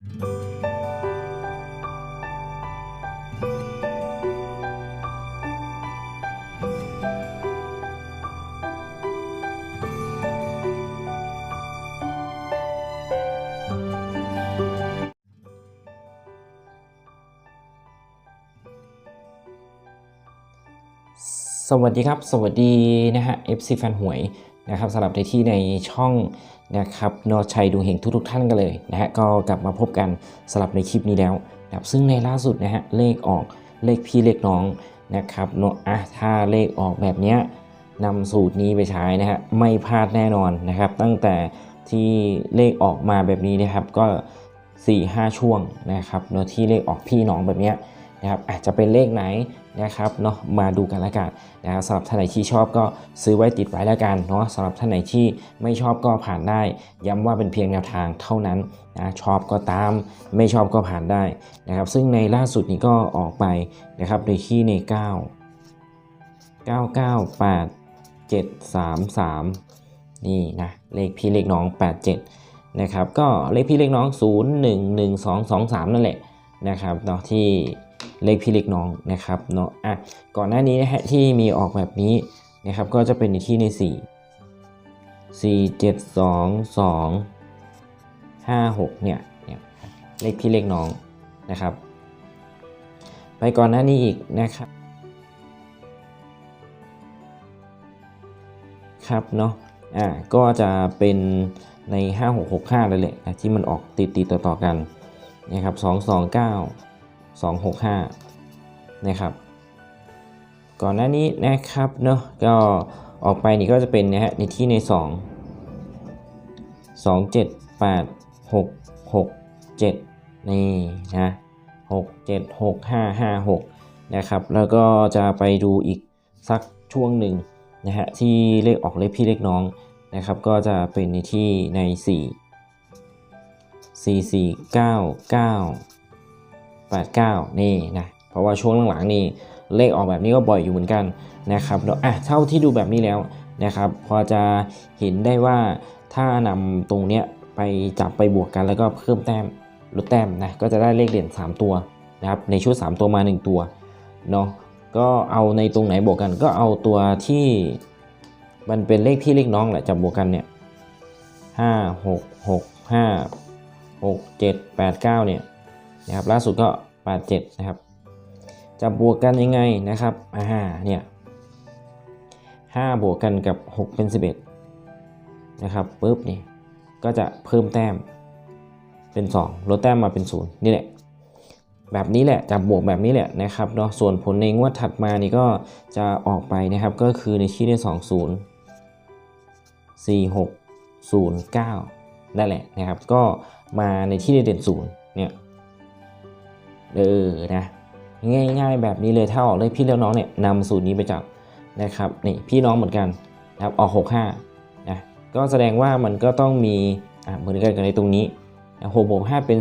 สวัสดีครับ สวัสดีนะฮะ FC แฟนหวย นะครับสำหรับในที่ในช่องนะครับนอชัยดูเฮงทุกๆท่านกันเลยนะฮะก็กลับมาพบกันสำหรับในคลิปนี้แล้วนะครับซึ่งในล่าสุดนะฮะเลขออกเลขพี่เลขน้องนะครับเนอะอะถ้าเลขออกแบบเนี้ยนำสูตรนี้ไปใช้นะฮะไม่พลาดแน่นอนนะครับ ตั้งแต่ที่เลขออกมาแบบนี้นะครับก็ 4-5 ช่วงนะครับเนอะที่เลขออกพี่น้องแบบเนี้ยนะครับอาจจะเป็นเลขไหน นะครับเนาะมาดูกันแล้วกันนะครับสำหรับท่านไหนที่ชอบก็ซื้อไว้ติดไว้แล้วกันเนาะสำหรับท่านไหนที่ไม่ชอบก็ผ่านได้ ย้ำว่าเป็นเพียงแนวทางเท่านั้นนะชอบก็ตามไม่ชอบก็ผ่านได้นะครับ ซึ่งในล่าสุดนี้ก็ออกไปนะครับโดยที่ใน 9 998 733 นี่นะเลขพี่เลขน้อง 87 นะครับ ก็เลขพี่เลขน้อง 011223 นั่นแหละนะครับเนาะที่ เลขพี่เล็กน้องนะครับเนาะอะก่อนหน้านี้นะฮะที่มีออกแบบนี้นะครับก็จะเป็นในที่ใน 4 4 7 2 2 5 6เนี่ยเนี่ยเลขพี่เล็กน้องนะครับ ไปก่อนหน้านี้อีกนะครับครับเนาะอะก็จะเป็นใน 5 6 6 5เลยแหละที่มันออกติดติดต่อต่อกันนะครับ2 2 9 265 นะครับ ก่อนหน้านี้นะครับเนาะก็ออกไปนี่ก็จะเป็นนะฮะในที่ใน 2 2 7 8 6 6 7 นี่นะ6 7 6 5 5 6 นะครับ แล้วก็จะไปดูอีกสักช่วงหนึ่งนะฮะที่เลขออกเลขพี่เลขน้องนะครับ ก็จะเป็นในที่ใน 4 4 4 9 9 89 นี่นะ เพราะว่าช่วงหลังๆนี่เลขออกแบบนี้ก็บ่อยอยู่เหมือนกันนะครับแล้วอะเท่าที่ดูแบบนี้แล้วนะครับพอจะเห็นได้ว่าถ้านำตรงเนี้ยไปจับไปบวกกันแล้วก็เพิ่มแต้มลดแต้มนะก็จะได้เลขเด่น 3 ตัวนะครับในชุด 3 ตัวมา 1 ตัวเนาะก็เอาในตรงไหนบวกกันก็เอาตัวที่มันเป็นเลขพี่เลขน้องแหละจับบวกกันเนี่ยห้าหกหกห้าหกเจ็ดแปดเก้าเนี่ย นะครับล่าสุดก็ 87 นะครับ จะบวกกันยังไงนะครับอ่าเนี่ย5บวกกันกับ 6 เป็น 11 นะครับปุ๊บนี่ก็จะเพิ่มแต้มเป็น 2 ลดแต้มมาเป็น 0 นี่แหละ แบบนี้แหละจะบวกแบบนี้แหละนะครับเนาะส่วนผลในงวดถัดมานี่ก็จะออกไปนะครับ ก็คือในที่ได้ 2 0 4 6 0 9นั่นแหละนะครับ ก็มาในที่ได้เด่น0เนี่ย เออนะง่าย ๆ แบบนี้เลยถ้าออกเลขพี่เลขน้องเนี่ยนำสูตรนี้ไปจับนะครับนี่พี่น้องเหมือนกันนะครับออก 65นะก็แสดงว่ามันก็ต้องมีอ่าเหมือนกันกับในตรงนี้หกบวกห้าเป็น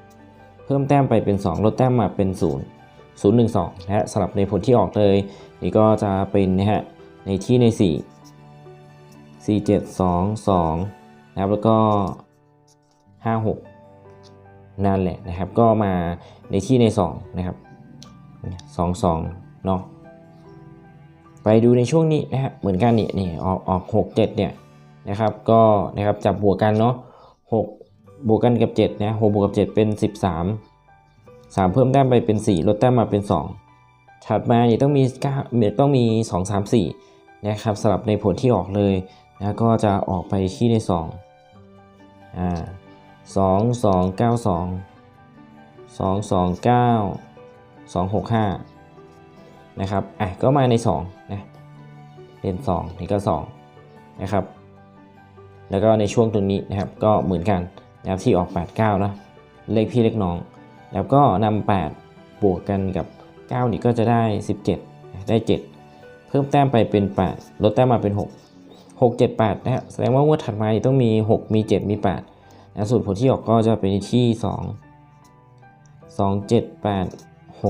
11 เพิ่มแต้มไปเป็น 2 ลดแต้มมาเป็น 0 0 1 2นะฮะสำหรับในผลที่ออกเลยนี่ก็จะเป็นนะฮะในที่ใน 4 4 7 2 2นะครับแล้วก็ 5 6 นั่นแหละนะครับ ก็มาในที่ใน2นะครับสองสองเนาะไปดูในช่วงนี้นะฮะเหมือนกันนี่นี่ออกออกหกเจ็ดเนี่ยนะครับก็นะครับจับบวกกันเนาะหกบวกกันกับ7นะหกบวกกับ 7 เป็น 13 3 เพิ่มแต้มไปเป็น 4 ลดแต้มมาเป็น 2 ถัดมาเนี่ยต้องมี9ต้องมี 2 3 4 นะครับสำหรับในผลที่ออกเลยนะก็จะออกไปที่ใน2อ่า สองสองเก้าสองสองสองเก้าสองหกห้านะครับ อะ ก็มาในสองนะเป็นสองนี่ก็สองนะครับ แล้วก็ในช่วงตรงนี้นะครับ ก็เหมือนกันนะครับที่ออก 8 9นะเลขพี่เลขน้อง แล้วก็นำ8บวกกันกับ 9 นี่ก็จะได้ 17 ได้ 7 เพิ่มแต้มไปเป็น 8 ลดแต้มมาเป็น 6 6 7 8นะฮะแสดงว่างวดถัดมานี่ต้องมี 6 มี 7 มี 8 นะสูตรผลที่ออกก็จะเป็นที่ 2 2 7 8 6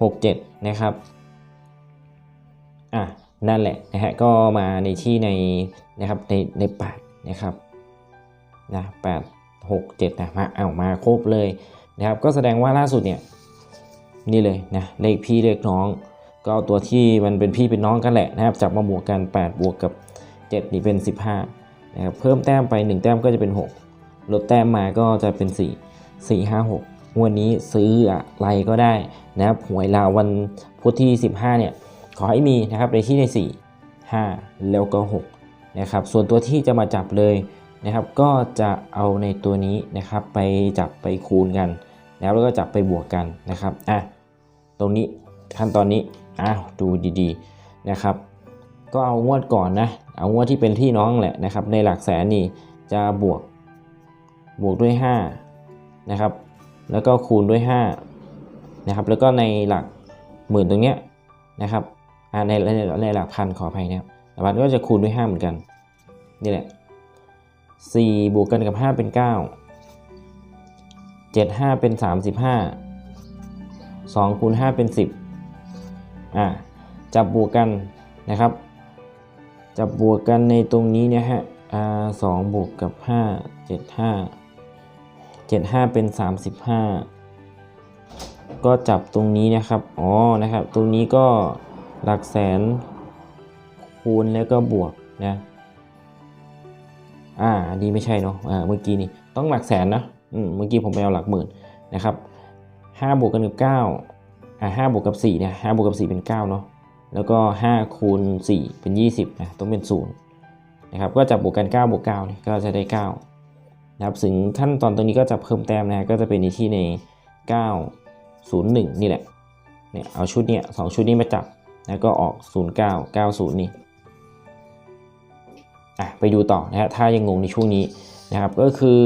6 7 นะครับ อะ นั่นแหละนะฮะ ก็มาในที่ในนะครับในใน8นะครับ นะ8 6 7นะมาเอามาครบเลยนะครับ ก็แสดงว่าล่าสุดเนี่ย นี่เลยนะ เลขพี่เลขน้อง ก็เอาตัวที่มันเป็นพี่เป็นน้องกันแหละนะครับ จับมาบวกกัน 8 บวกกับ 7 นี่เป็น 15 นะครับเพิ่มแต้มไป 1 แต้มก็จะเป็น 6 ลดแต้มมาก็จะเป็น 4 4 5 6 วันนี้ซื้ออะไรก็ได้นะครับหวยลาววันพุธที่ 15 เนี่ย ขอให้มีนะครับในที่ใน 4 5 แล้วก็6นะครับส่วนตัวที่จะมาจับเลยนะครับก็จะเอาในตัวนี้นะครับไปจับไปคูณกันแล้วแล้วก็จับไปบวกกันนะครับอะตรงนี้ขั้นตอนนี้อ้าวดูดีๆนะครับ ก็เอางวดก่อนนะ เอางวดที่เป็นพี่น้องแหละนะครับ ในหลักแสนนี่จะบวกบวกด้วย5นะครับ แล้วก็คูณด้วย5นะครับ แล้วก็ในหลักหมื่นตรงเนี้ยนะครับในในในหลักพันขออภัยนะครับแต่มันก็จะคูณด้วย5เหมือนกัน นี่แหละ4บวกกันกับ 5 เป็น 9 7 5 เป็น 35 2คูณ5เป็น 10อ่าจับบวกกันนะครับ จับบวกกันในตรงนี้เนี่ยฮะสองบวกกับห้าเจ็ดห้าเจ็ดห้าเป็นสามสิบห้าก็จับตรงนี้นะครับ อ๋อ นะครับ ตรงนี้ก็หลักแสนคูณแล้วก็บวกนะ อ่าอันนี้ไม่ใช่เนาะ อ่า เมื่อกี้นี่ต้องหลักแสนนะ อืม เมื่อกี้ผมไปเอาหลักหมื่นนะครับห้าบวกกันกับเก้าอ่าห้าบวกกับสี่เนี่ยห้าบวกกับสี่เป็นเก้าเนาะ แล้วก็5คูณ4เป็น 20นะต้องเป็น0นะครับก็จับบวกกัน9บวก9นี่ก็จะได้9นะครับถึงขั้นตอนตรงนี้ก็จะเพิ่มแต้มนะก็จะเป็นในที่ใน 9 0 1 นี่แหละเนี่ยเอาชุดเนี้ยสองชุดนี้มาจับแล้วก็ออก 0 9 9 0 นี่อะไปดูต่อนะฮะถ้ายังงงในช่วงนี้นะครับก็คือ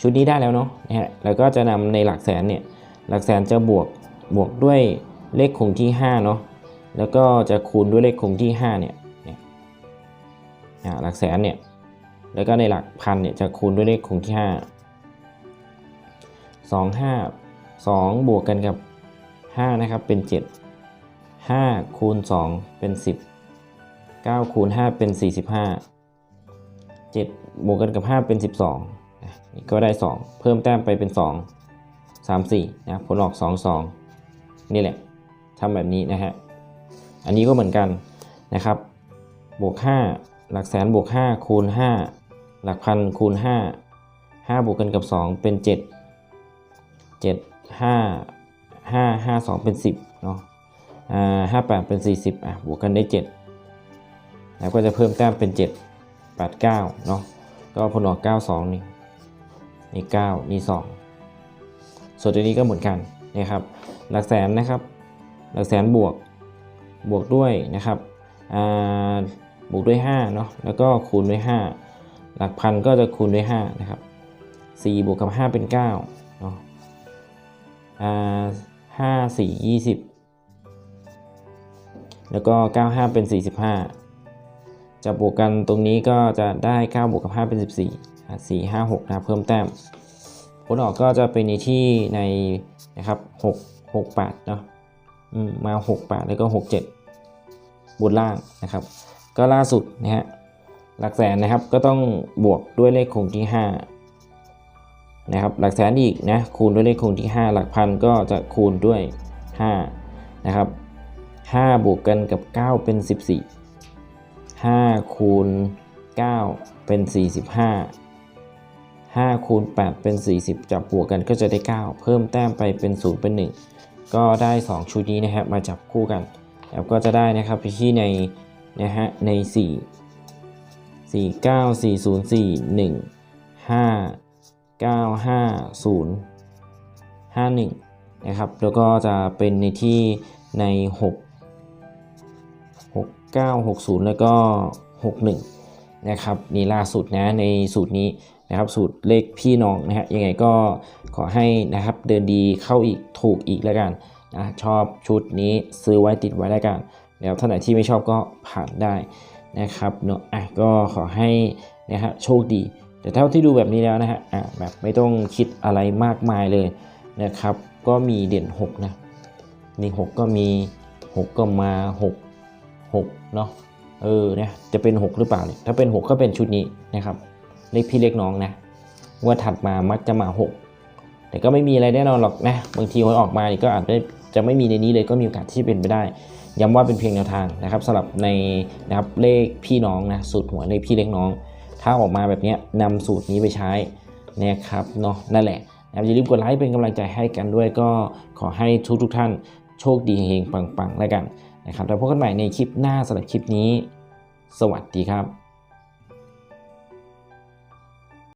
ชุดนี้ได้แล้วเนาะนะฮะแล้วก็จะนำในหลักแสนเนี่ยหลักแสนจะบวกบวกด้วยเลขคงที่5เนาะ แล้วก็จะคูณด้วยเลขคงที่5เนี่ยเนี่ยหลักแสนเนี่ยแล้วก็ในหลักพันเนี่ยจะคูณด้วยเลขคงที่ 5 2 5 2 บวกกันกับ 5 นะครับเป็น 7 5 คูณ 2 เป็น 10 9 คูณ 5 เป็น 45 7 บวกกันกับ 5 เป็น 12อะนี่ก็ได้ 2 เพิ่มแต้มไปเป็น 2 3 4นะผลออก 2 2 นี่แหละทำแบบนี้นะฮะ อันนี้ก็เหมือนกันนะครับ บวก 5 หลักแสนบวก 5 คูณ 5 หลักพันคูณ 5 5 บวกกันกับ 2 เป็น 7 7 5 5 5 2 เป็น 10เนาะอ่า58 เป็น 40อะบวกกันได้ 7 แล้วก็จะเพิ่มแต้มเป็น 7 8 9เนาะก็ผลออก 9 2 นี่นี่9นี่ 2 ส่วนตัวนี้ก็เหมือนกันนะครับ หลักแสนนะครับ หลักแสนบวก บวกด้วยนะครับบวกด้วย5เนาะแล้วก็คูณด้วย 5 หลักพันก็จะคูณด้วย5นะครับ4บวกกับ 5 เป็น9เนาะอ่า5 4 20แล้วก็ 9 5 เป็น 45 จะบวกกันตรงนี้ก็จะได้ 9 บวกกับ 5 เป็น 14อะ4 5 6นะเพิ่มแต้มผลออกก็จะเป็นในที่ในนะครับ 6 6 8เนาะมมา6 8 แล้วก็ 6 7 บนล่างนะครับ ก็ล่าสุดนะฮะหลักแสนนะครับก็ต้องบวกด้วยเลขคงที่5นะครับหลักแสนอีกนะคูณด้วยเลขคงที่ 5 หลักพันก็จะคูณด้วย5นะครับ5บวกกันกับ 9 เป็น 14 5 คูณ 9 เป็น 45 5 คูณ 8 เป็น 40 จับบวกกันก็จะได้ 9 เพิ่มแต้มไปเป็น 0 เป็น 1 ก็ได้ 2 ชุดนี้นะครับมาจับคู่กัน แล้วก็จะได้นะครับไปที่ในนะฮะใน 4 4 9 4 0 4 1 5 9 5 0 5 1นะครับแล้วก็จะเป็นในที่ใน6 6 9 6 0 แล้วก็ 6 1นะครับนี่ล่าสุดนะในสูตรนี้นะครับสูตรเลขพี่น้องนะฮะยังไงก็ขอให้นะครับเดินดีเข้าอีกถูกอีกแล้วกัน นะชอบชุดนี้ซื้อไว้ติดไว้แล้วกัน แล้วท่านไหนที่ไม่ชอบก็ผ่านได้นะครับเนาะอะก็ขอให้นะฮะโชคดี แต่เท่าที่ดูแบบนี้แล้วนะฮะอะแบบไม่ต้องคิดอะไรมากมายเลยนะครับ ก็มีเด่น 6 นะนี่6ก็มี 6 ก็มา 6 6เนาะเออเนี่ยจะเป็น 6 หรือเปล่าเนี่ยถ้าเป็น 6 ก็เป็นชุดนี้นะครับเลขพี่เลขน้องนะงวดถัดมามักจะมา 6 แต่ก็ไม่มีอะไรแน่นอนหรอกนะ บางทีหวยออกมานี่ก็อาจจะ จะไม่มีในนี้เลยก็มีโอกาสที่จะเป็นไปได้ ย้ำว่าเป็นเพียงแนวทางนะครับสำหรับในนะครับเลขพี่น้องนะสูตรหัวเลขพี่เล็กน้อง ถ้าออกมาแบบนี้นำสูตรนี้ไปใช้นะครับเนาะนั่นแหละนะครับอย่าลืมกดไลค์เป็นกำลังใจให้กันด้วยก็ขอให้ทุกทุกท่านโชคดีเฮงปังๆแล้วกันนะครับแล้วพบกันใหม่ในคลิปหน้าสำหรับคลิปนี้ สวัสดีครับ